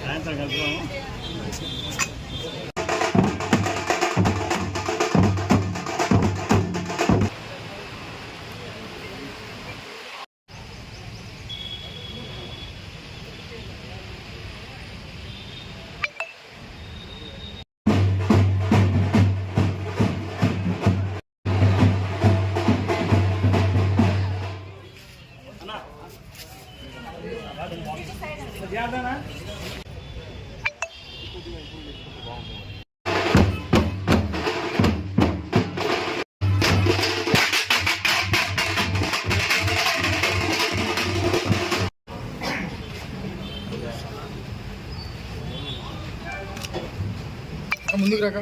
సాయంత్రం కలుపుతాము ముందుకు రాక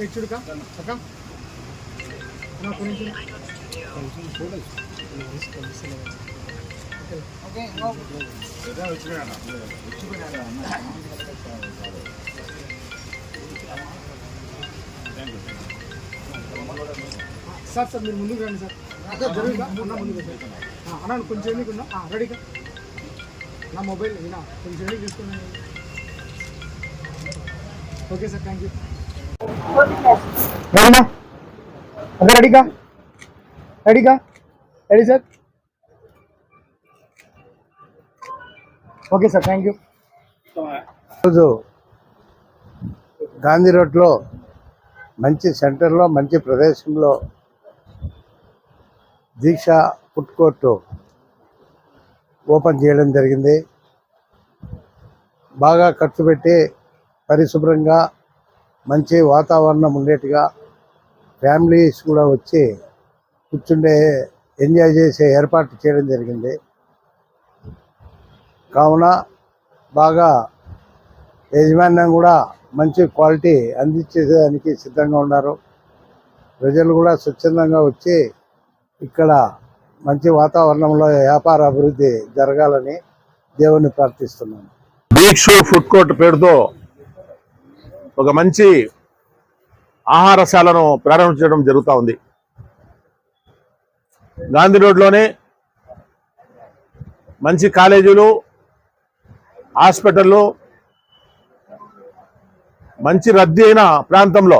ఇచ్చుడుకా అక్క నాకు కొంచెం సార్ సార్ మీరు ముందుకు రండి సార్. అక్కడ జరుగుగా అన్న ముందుకు రండి. ఆ, అన్న నువ్వు కొంచెం రెడీగా నా మొబైల్ వినా కొంచెం ఎన్నిక తీసుకున్నాను ఓకే సార్ థ్యాంక్ యూ అదే రెడీగా రెడీగా ready sir okay sir thank you రోజు గాంధీ రోడ్లో మంచి సెంటర్లో మంచి ప్రదేశంలో దీక్ష ఫుడ్ కోర్టు ఓపెన్ చేయడం జరిగింది. బాగా ఖర్చు పెట్టి పరిశుభ్రంగా మంచి వాతావరణం ఉండేట్టుగా ఫ్యామిలీస్ కూడా వచ్చి కూర్చుండే ఎంజాయ్ చేసే ఏర్పాటు చేయడం జరిగింది. కావున బాగా యజమాన్యం కూడా మంచి క్వాలిటీ అందించేదానికి సిద్ధంగా ఉన్నారు. ప్రజలు కూడా స్వచ్ఛందంగా వచ్చి ఇక్కడ మంచి వాతావరణంలో వ్యాపార అభివృద్ధి జరగాలని దేవుణ్ణి ప్రార్థిస్తున్నాను. బీచ్ ఫుడ్ కోర్ట్ పేరుతో ఒక మంచి ఆహారశాలను ప్రారంభించడం జరుగుతూ ఉంది. గాంధీ రోడ్లోనే మంచి కాలేజీలు హాస్పిటళ్ళు మంచి రద్దీ అయిన ప్రాంతంలో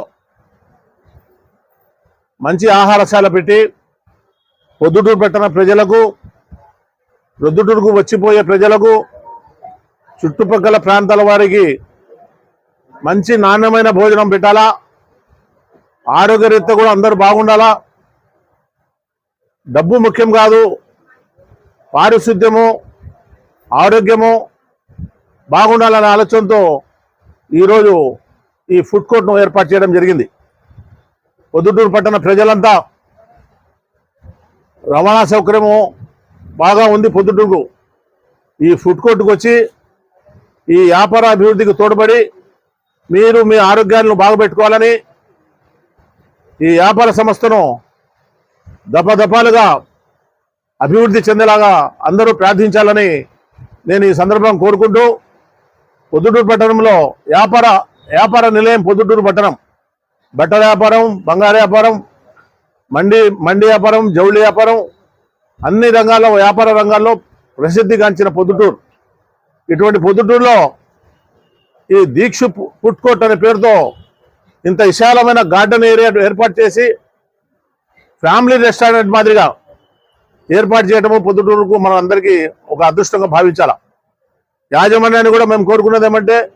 మంచి ఆహారశాల పెట్టి పొద్దుటూరు పెట్టిన ప్రజలకు రొద్దుటూరుకు వచ్చిపోయే ప్రజలకు చుట్టుపక్కల ప్రాంతాల వారికి మంచి నాణ్యమైన భోజనం పెట్టాలా? ఆరోగ్యరీత్యా కూడా అందరూ బాగుండాలా? డబ్బు ముఖ్యం కాదు. పారిశుద్ధ్యము ఆరోగ్యము బాగుండాలనే ఆలోచనతో ఈరోజు ఈ ఫుడ్ కోర్ట్ను ఏర్పాటు చేయడం జరిగింది. పొద్దుటూరు పట్టణ ప్రజలంతా రవాణా సౌకర్యము బాగా ఉంది పొద్దుటూరుకు. ఈ ఫుడ్ కోర్టుకు వచ్చి ఈ వ్యాపార అభివృద్ధికి తోడ్పడి మీరు మీ ఆరోగ్యాలను బాగుపెట్టుకోవాలని ఈ వ్యాపార సంస్థను దపదపాలుగా అభివృద్ధి చెందేలాగా అందరూ ప్రార్థించాలని నేను ఈ సందర్భం కోరుకుంటూ పొద్దుటూరు పట్టణంలో వ్యాపార వ్యాపార నిలయం పొద్దుటూరు పట్టణం. బట్టల వ్యాపారం బంగారు వ్యాపారం మండి మండి వ్యాపారం జౌళి వ్యాపారం అన్ని రంగాల్లో వ్యాపార రంగాల్లో ప్రసిద్ధిగాంచిన పొద్దుటూరు. ఇటువంటి పొద్దుటూరులో ఈ దీక్ష ఫుడ్ కోర్ట్ అనే పేరుతో ఇంత విశాలమైన గార్డెన్ ఏరియా ఏర్పాటు చేసి ఫ్యామిలీ రెస్టారెంట్ మాదిరిగా ఏర్పాటు చేయడము పొద్దుటూరుకు మనం అందరికీ ఒక అదృష్టంగా భావించాలా. యాజమాన్యాన్ని కూడా మేము కోరుకున్నది ఏమంటే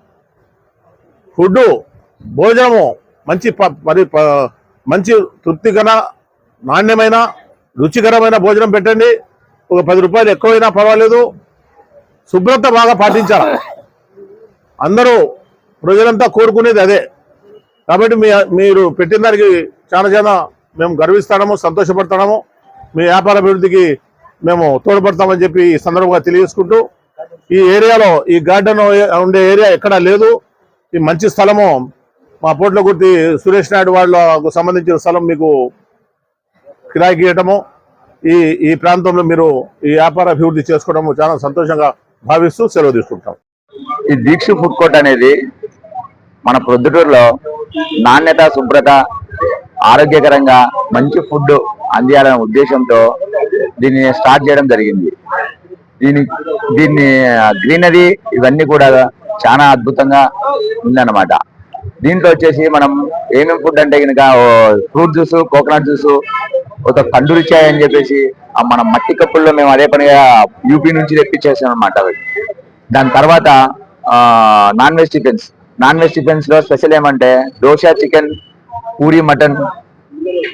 ఫుడ్ భోజనము మంచి ప- మరి ప- మంచి తృప్తికర నాణ్యమైన రుచికరమైన భోజనం పెట్టండి. ఒక పది రూపాయలు ఎక్కువైనా పర్వాలేదు. శుభ్రత బాగా పాటించాలి. అందరూ ప్రజలంతా కోరుకునేది అదే. కాబట్టి మీ మీరు పెట్టిన దానికి చాలా చాలా మేము గర్విస్తాము సంతోషపడతాము. మీ వ్యాపార అభివృద్ధికి మేము తోడ్పడతామని చెప్పి ఈ సందర్భంగా తెలియజేసుకుంటూ ఈ ఏరియాలో ఈ గార్డెన్ ఉండే ఏరియా ఎక్కడా లేదు. ఈ మంచి స్థలము మా పోట్లకుర్తి సురేష్ నాయుడు వాళ్ళకు సంబంధించిన స్థలం మీకు కిరాయికి ఇవ్వటము ఈ ఈ ప్రాంతంలో మీరు ఈ వ్యాపార అభివృద్ధి చేసుకోవడము చాలా సంతోషంగా భావిస్తూ సెలవు తీసుకుంటాం. ఈ దీక్ష ఫుడ్ కోర్ట్ అనేది మన ప్రొద్దుటూరులో నాణ్యత శుభ్రత ఆరోగ్యకరంగా మంచి ఫుడ్ అందియాలనే ఉద్దేశంతో దీన్ని స్టార్ట్ చేయడం జరిగింది. దీని దీన్ని గ్రీనరీ ఇవన్నీ కూడా చాలా అద్భుతంగా ఉందన్నమాట. దీంట్లో వచ్చేసి మనం ఏమేమి ఫుడ్ అంటే కనుక ఫ్రూట్ జ్యూస్ కోకోనట్ జ్యూస్ ఒక కందూరి చాయ్ అని చెప్పేసి ఆ మన మట్టి కప్పుల్లో మేము అదే పనిగా యూపీ నుంచి తెప్పించేసాం అనమాట దాని తర్వాత non veg chickens non veg టిఫిన్స్లో special ఏమంటే దోశ చికెన్ పూరి మటన్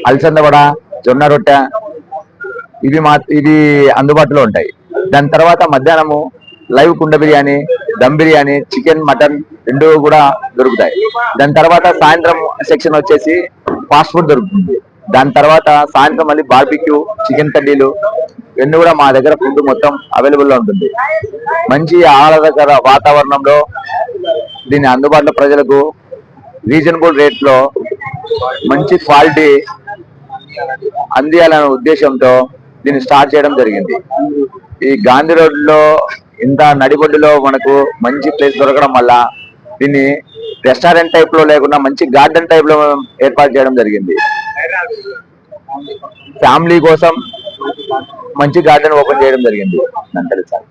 అలసంద వడ జొన్న రొట్టె ఇవి మా ఇవి అందుబాటులో ఉంటాయి. దాని తర్వాత మధ్యాహ్నము లైవ్ కుండ బిర్యానీ దమ్ బిర్యానీ చికెన్ మటన్ రెండు కూడా దొరుకుతాయి. దాని తర్వాత సాయంత్రం సెక్షన్ వచ్చేసి ఫాస్ట్ ఫుడ్ దొరుకుతుంది. దాని తర్వాత సాయంత్రం మళ్ళీ బార్బిక్యూ చికెన్ కడ్డీలు ఇవన్నీ కూడా మా దగ్గర ఫుడ్ మొత్తం అవైలబుల్లో ఉంటుంది. మంచి ఆహ్లాదకర వాతావరణంలో దీన్ని అందుబాటులో ప్రజలకు రీజనబుల్ రేట్లో మంచి క్వాలిటీ అందియాలనే ఉద్దేశంతో దీన్ని స్టార్ట్ చేయడం జరిగింది. ఈ గాంధీ రోడ్లో ఇంత నడిబొడ్డులో మనకు మంచి ప్లేస్ దొరకడం వల్ల దీన్ని రెస్టారెంట్ టైప్లో లేకుండా మంచి గార్డెన్ టైప్లో ఏర్పాటు చేయడం జరిగింది. ఫ్యామిలీ కోసం మంచి గార్డెన్ ఓపెన్ చేయడం జరిగింది. నాకు సార్.